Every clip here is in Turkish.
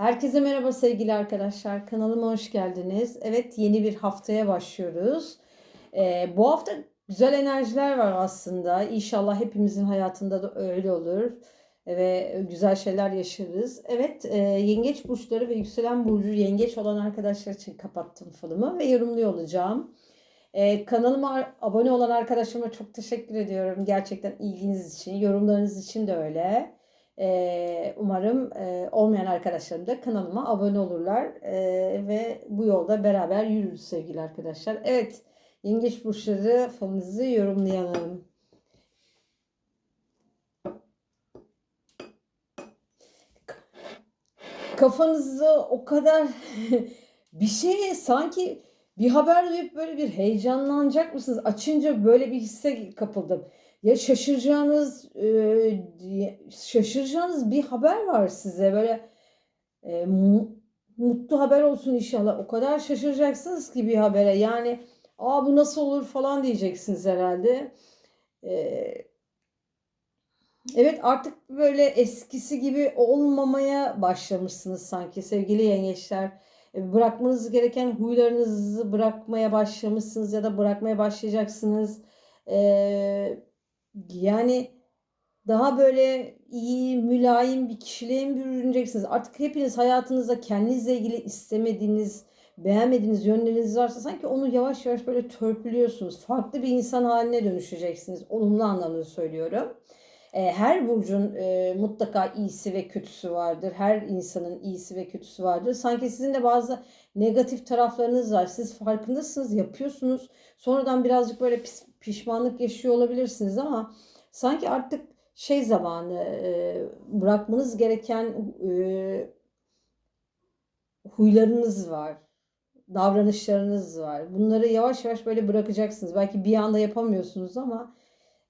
Herkese merhaba sevgili arkadaşlar. Kanalıma hoş geldiniz. Evet yeni bir haftaya başlıyoruz. Ee, bu hafta güzel enerjiler var aslında. İnşallah hepimizin hayatında da öyle olur. Ve güzel şeyler yaşarız. Evet e, yengeç burçları ve yükselen burcu yengeç olan arkadaşlar için kapattım falımı ve yorumluyor olacağım. Ee, kanalıma abone olan arkadaşlarıma çok teşekkür ediyorum. Gerçekten ilginiz için, yorumlarınız için de öyle. Umarım olmayan arkadaşlarım da kanalıma abone olurlar ve bu yolda beraber yürürüz sevgili arkadaşlar. Evet, Yengeç burçları falınızı yorumlayalım. Kafanızda o kadar bir şeye sanki bir haber duyup böyle bir heyecanlanacak mısınız? Açınca böyle bir hisse kapıldım. Ya şaşıracağınız e, şaşıracağınız bir haber var size böyle e, mu- mutlu haber olsun inşallah. O kadar şaşıracaksınız ki bir habere. Yani aa bu nasıl olur falan diyeceksiniz herhalde. E, evet artık böyle eskisi gibi olmamaya başlamışsınız sanki sevgili yengeçler. E, Bırakmanız gereken huylarınızı bırakmaya başlamışsınız ya da bırakmaya başlayacaksınız. E, yani daha böyle iyi, mülayim bir kişiliğe mi bürüneceksiniz? Artık hepiniz hayatınızda kendinizle ilgili istemediğiniz, beğenmediğiniz yönleriniz varsa sanki onu yavaş yavaş böyle törpülüyorsunuz. Farklı bir insan haline dönüşeceksiniz. Olumlu anlamda söylüyorum. E, Her burcun e, mutlaka iyisi ve kötüsü vardır. Her insanın iyisi ve kötüsü vardır. Sanki sizin de bazı negatif taraflarınız var. Siz farkındasınız, yapıyorsunuz. Sonradan birazcık böyle pişmanlık yaşıyor olabilirsiniz ama sanki artık şey zamanı e, bırakmanız gereken huylarınız var. Davranışlarınız var. Bunları yavaş yavaş böyle bırakacaksınız. Belki bir anda yapamıyorsunuz ama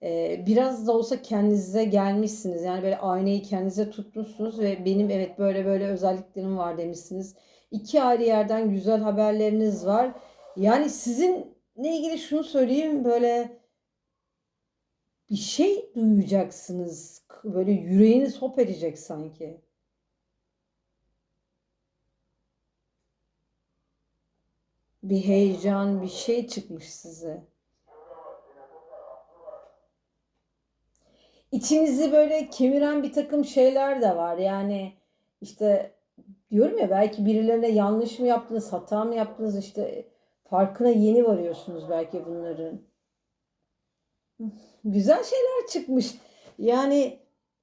e, biraz da olsa kendinize gelmişsiniz. Yani böyle aynayı kendinize tutmuşsunuz ve benim evet böyle böyle özelliklerim var demişsiniz. İki ayrı yerden güzel haberleriniz var. Yani sizinle ilgili şunu söyleyeyim böyle bir şey duyacaksınız. Böyle yüreğiniz hop edecek sanki. Bir heyecan, bir şey çıkmış size. İçinizi böyle kemiren bir takım şeyler de var. Yani işte diyorum ya belki birilerine yanlış mı yaptınız, hata mı yaptınız işte farkına yeni varıyorsunuz belki bunların. Güzel şeyler çıkmış. Yani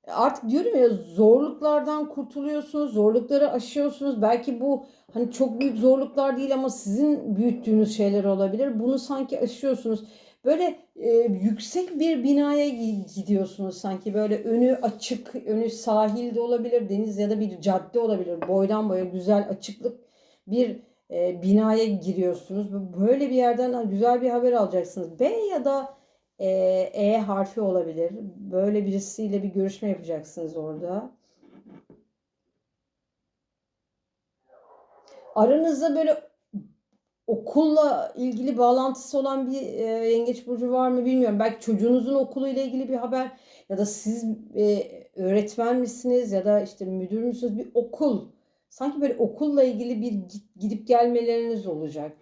artık diyorum ya zorluklardan kurtuluyorsunuz, zorlukları aşıyorsunuz. Belki bu hani çok büyük zorluklar değil ama sizin büyüttüğünüz şeyler olabilir. Bunu sanki aşıyorsunuz. Böyle e, yüksek bir binaya gi- gidiyorsunuz sanki böyle önü açık, önü sahilde olabilir, deniz ya da bir cadde olabilir. Boydan boya güzel açıklık bir e, binaya giriyorsunuz. Böyle bir yerden güzel bir haber alacaksınız. B ya da e, E harfi olabilir. Böyle birisiyle bir görüşme yapacaksınız orada. Aranızda böyle okulla ilgili bağlantısı olan bir e, yengeç burcu var mı bilmiyorum. Belki çocuğunuzun okuluyla ilgili bir haber ya da siz e, öğretmen misiniz ya da işte müdür müsünüz bir okul. Sanki böyle okulla ilgili bir gidip gelmeleriniz olacak.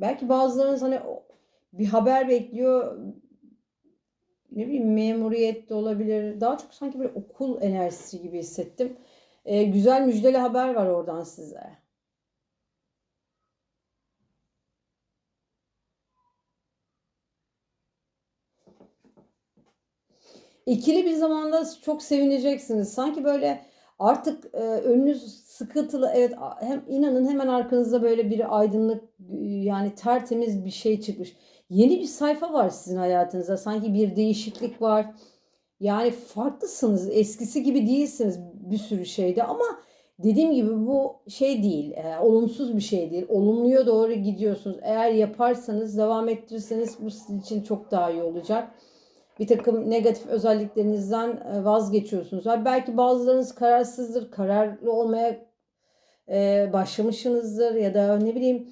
Belki bazılarınız hani bir haber bekliyor. Ne bileyim memuriyet de olabilir. Daha çok sanki böyle okul enerjisi gibi hissettim. E, güzel müjdeli haber var oradan size. İkili bir zamanda çok sevineceksiniz. Sanki böyle artık e, önünüz sıkıntılı. Evet hem inanın hemen arkanızda böyle bir aydınlık e, yani tertemiz bir şey çıkmış. Yeni bir sayfa var sizin hayatınızda. Sanki bir değişiklik var. Yani farklısınız. Eskisi gibi değilsiniz bir sürü şeyde ama dediğim gibi bu şey değil. e, olumsuz bir şey değil. Olumluya doğru gidiyorsunuz. Eğer yaparsanız, devam ettirirseniz bu sizin için çok daha iyi olacak. Bir takım negatif özelliklerinizden e, vazgeçiyorsunuz. Ha, belki bazılarınız kararsızdır, kararlı olmaya e, başlamışsınızdır ya da ne bileyim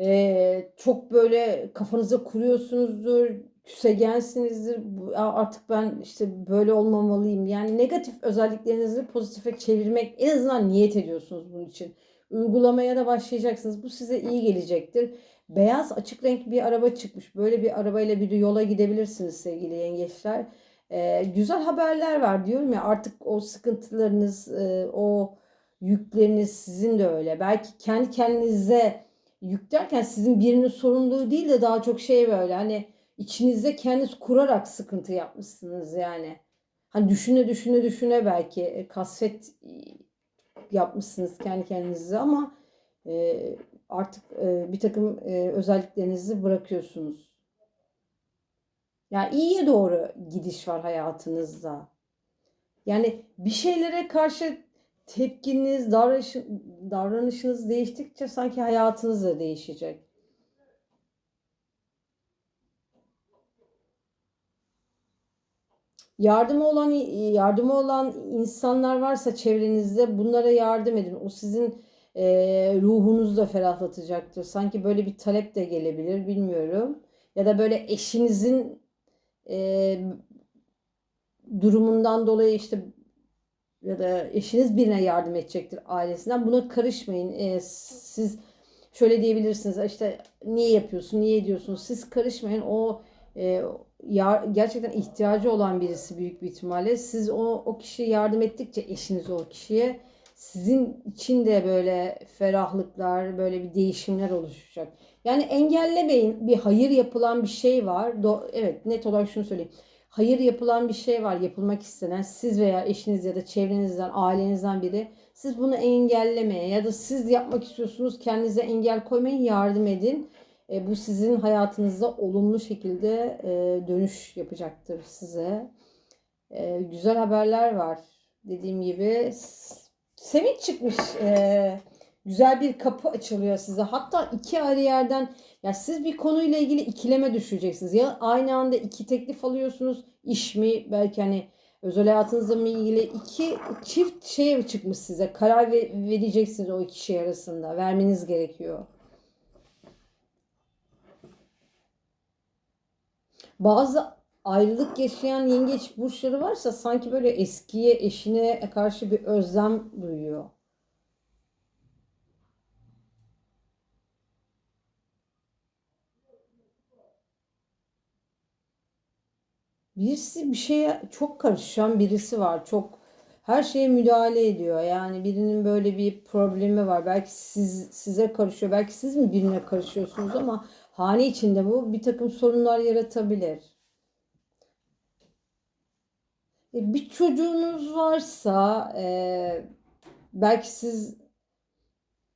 e, çok böyle kafanıza kuruyorsunuzdur. Küsegensinizdir. Bu- "Aa, Artık ben işte böyle olmamalıyım. Yani negatif özelliklerinizi pozitife çevirmek en azından niyet ediyorsunuz bunun için. Uygulamaya da başlayacaksınız. Bu size iyi gelecektir. Beyaz açık renk bir araba çıkmış. Böyle bir arabayla bir yola gidebilirsiniz sevgili yengeçler. Ee, güzel haberler var diyorum ya artık o sıkıntılarınız, e, o yükleriniz sizin de öyle. Belki kendi kendinize yük derken sizin birinin sorumluluğu değil de daha çok şey böyle hani içinizde kendiniz kurarak sıkıntı yapmışsınız yani. Hani düşüne düşüne düşüne belki e, kasvet e, yapmışsınız kendi kendinize ama e, artık e, bir takım e, özelliklerinizi bırakıyorsunuz. Yani iyiye doğru gidiş var hayatınızda. Yani bir şeylere karşı tepkiniz, davranış, davranışınız değiştikçe sanki hayatınız da değişecek. Yardımı olan yardımı olan insanlar varsa çevrenizde bunlara yardım edin. O sizin e, ruhunuzu da ferahlatacaktır. Sanki böyle bir talep de gelebilir, bilmiyorum. Ya da böyle eşinizin e, durumundan dolayı işte ya da eşiniz birine yardım edecektir ailesinden. Buna karışmayın. E, siz şöyle diyebilirsiniz. işte niye yapıyorsun, niye ediyorsun? Siz karışmayın. O e, ya, gerçekten ihtiyacı olan birisi büyük bir ihtimalle. Siz o, o kişiye yardım ettikçe eşiniz o kişiye sizin için de böyle ferahlıklar, böyle bir değişimler oluşacak. Yani engellemeyin. Bir hayır yapılan bir şey var. Do evet net olarak şunu söyleyeyim. Hayır yapılan bir şey var, yapılmak istenen. Siz veya eşiniz ya da çevrenizden, ailenizden biri. Siz bunu engellemeye ya da siz yapmak istiyorsunuz kendinize engel koymayın, yardım edin. E, bu sizin hayatınızda olumlu şekilde e, dönüş yapacaktır size. E, güzel haberler var. Dediğim gibi sevinç çıkmış. E, güzel bir kapı açılıyor size. Hatta iki ayrı yerden ya siz bir konuyla ilgili ikileme düşeceksiniz. Ya aynı anda iki teklif alıyorsunuz. İş mi belki hani özel hayatınızla mı ilgili iki çift şey çıkmış size. Karar vereceksiniz o iki şey arasında. Vermeniz gerekiyor. Bazı ayrılık yaşayan yengeç burçları varsa sanki böyle eskiye eşine karşı bir özlem duyuyor. Birisi bir şeye çok karışan birisi var. Çok her şeye müdahale ediyor. Yani birinin böyle bir problemi var. Belki siz size karışıyor. Belki siz mi birine karışıyorsunuz ama hane içinde bu bir takım sorunlar yaratabilir. E, bir çocuğunuz varsa e, belki siz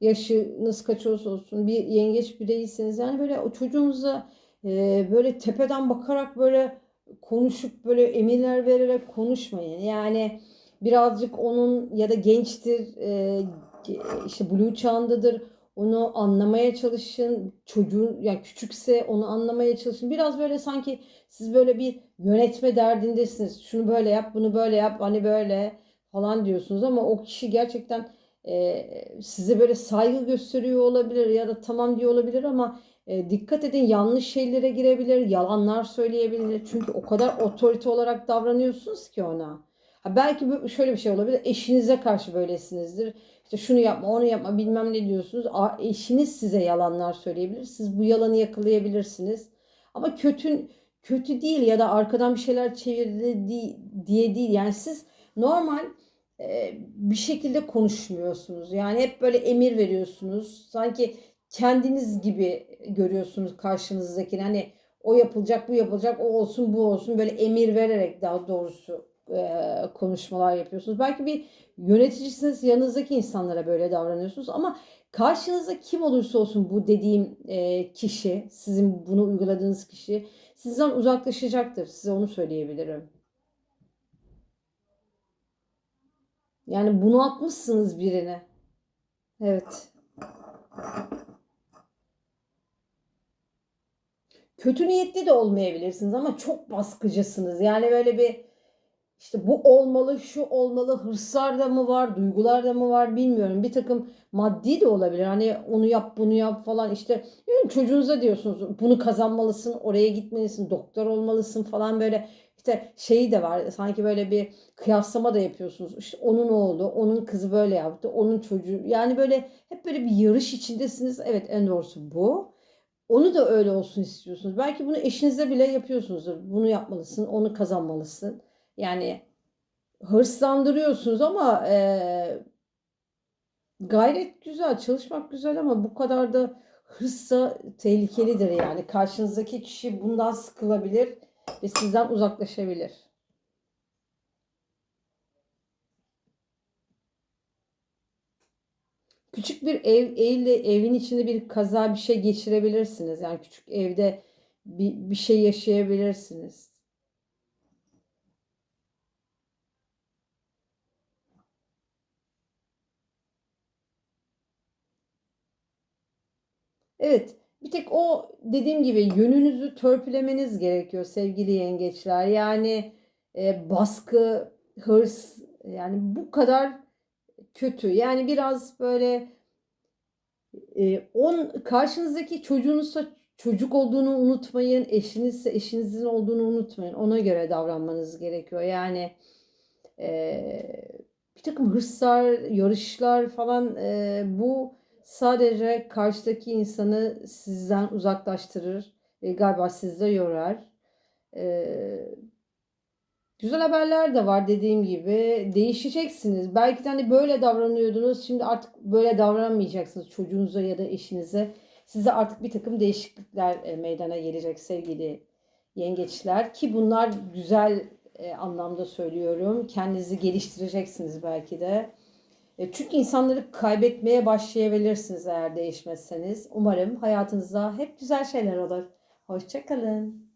yaşınız kaç olsa olsun bir yengeç bireyseniz yani böyle o çocuğunuza e, böyle tepeden bakarak böyle konuşup böyle emirler vererek konuşmayın. Yani birazcık onun ya da gençtir e, işte blue çağındadır onu anlamaya çalışın. Çocuğun yani küçükse onu anlamaya çalışın. Biraz böyle sanki siz böyle bir yönetme derdindesiniz. Şunu böyle yap, bunu böyle yap, hani böyle falan diyorsunuz ama o kişi gerçekten e, size böyle saygı gösteriyor olabilir ya da tamam diyor olabilir ama e, dikkat edin yanlış şeylere girebilir, yalanlar söyleyebilir. Çünkü o kadar otorite olarak davranıyorsunuz ki ona. Ha belki şöyle bir şey olabilir. Eşinize karşı böylesinizdir. İşte şunu yapma, onu yapma, bilmem ne diyorsunuz. Eşiniz size yalanlar söyleyebilir. Siz bu yalanı yakalayabilirsiniz. Ama kötü kötü değil ya da arkadan bir şeyler çevirdi diye değil. Yani siz normal e, bir şekilde konuşmuyorsunuz. Yani hep böyle emir veriyorsunuz. Sanki kendiniz gibi görüyorsunuz karşınızdakini. Hani o yapılacak, bu yapılacak, o olsun, bu olsun böyle emir vererek daha doğrusu e, konuşmalar yapıyorsunuz. Belki bir yöneticisiniz, yanınızdaki insanlara böyle davranıyorsunuz ama karşınızda kim olursa olsun bu dediğim e, kişi, sizin bunu uyguladığınız kişi sizden uzaklaşacaktır. Size onu söyleyebilirim. Yani bunu atmışsınız birine. Evet. Kötü niyetli de olmayabilirsiniz ama çok baskıcısınız. Yani böyle bir işte bu olmalı, şu olmalı, hırslar da mı var, duygular da mı var bilmiyorum. Bir takım maddi de olabilir. Hani onu yap, bunu yap falan işte çocuğunuza diyorsunuz bunu kazanmalısın, oraya gitmelisin, doktor olmalısın falan böyle işte şeyi de var. Sanki böyle bir kıyaslama da yapıyorsunuz. İşte onun oğlu, onun kızı böyle yaptı, onun çocuğu. Yani böyle hep böyle bir yarış içindesiniz. Evet en doğrusu bu. Onu da öyle olsun istiyorsunuz. Belki bunu eşinize bile yapıyorsunuzdur. Bunu yapmalısın, onu kazanmalısın. Yani hırslandırıyorsunuz ama e, gayret güzel, çalışmak güzel ama bu kadar da hırsa tehlikelidir yani. Karşınızdaki kişi bundan sıkılabilir ve sizden uzaklaşabilir. Küçük bir ev evle evin içinde bir kaza bir şey geçirebilirsiniz. Yani küçük evde bir, bir şey yaşayabilirsiniz. Evet, bir tek o dediğim gibi yönünüzü törpülemeniz gerekiyor sevgili yengeçler. Yani e, baskı, hırs yani bu kadar kötü. Yani biraz böyle e, on karşınızdaki çocuğunuzsa çocuk olduğunu unutmayın, eşinizse eşinizin olduğunu unutmayın. Ona göre davranmanız gerekiyor. Yani e, bir takım hırslar, yarışlar falan e, bu sadece karşıdaki insanı sizden uzaklaştırır ve galiba sizi de yorar. E, güzel haberler de var dediğim gibi. Değişeceksiniz. Belki de hani böyle davranıyordunuz. Şimdi artık böyle davranmayacaksınız çocuğunuza ya da eşinize. Size artık bir takım değişiklikler e, meydana gelecek sevgili yengeçler. Ki bunlar güzel e, anlamda söylüyorum. Kendinizi geliştireceksiniz belki de. E, çünkü insanları kaybetmeye başlayabilirsiniz eğer değişmezseniz. Umarım hayatınızda hep güzel şeyler olur. Hoşçakalın.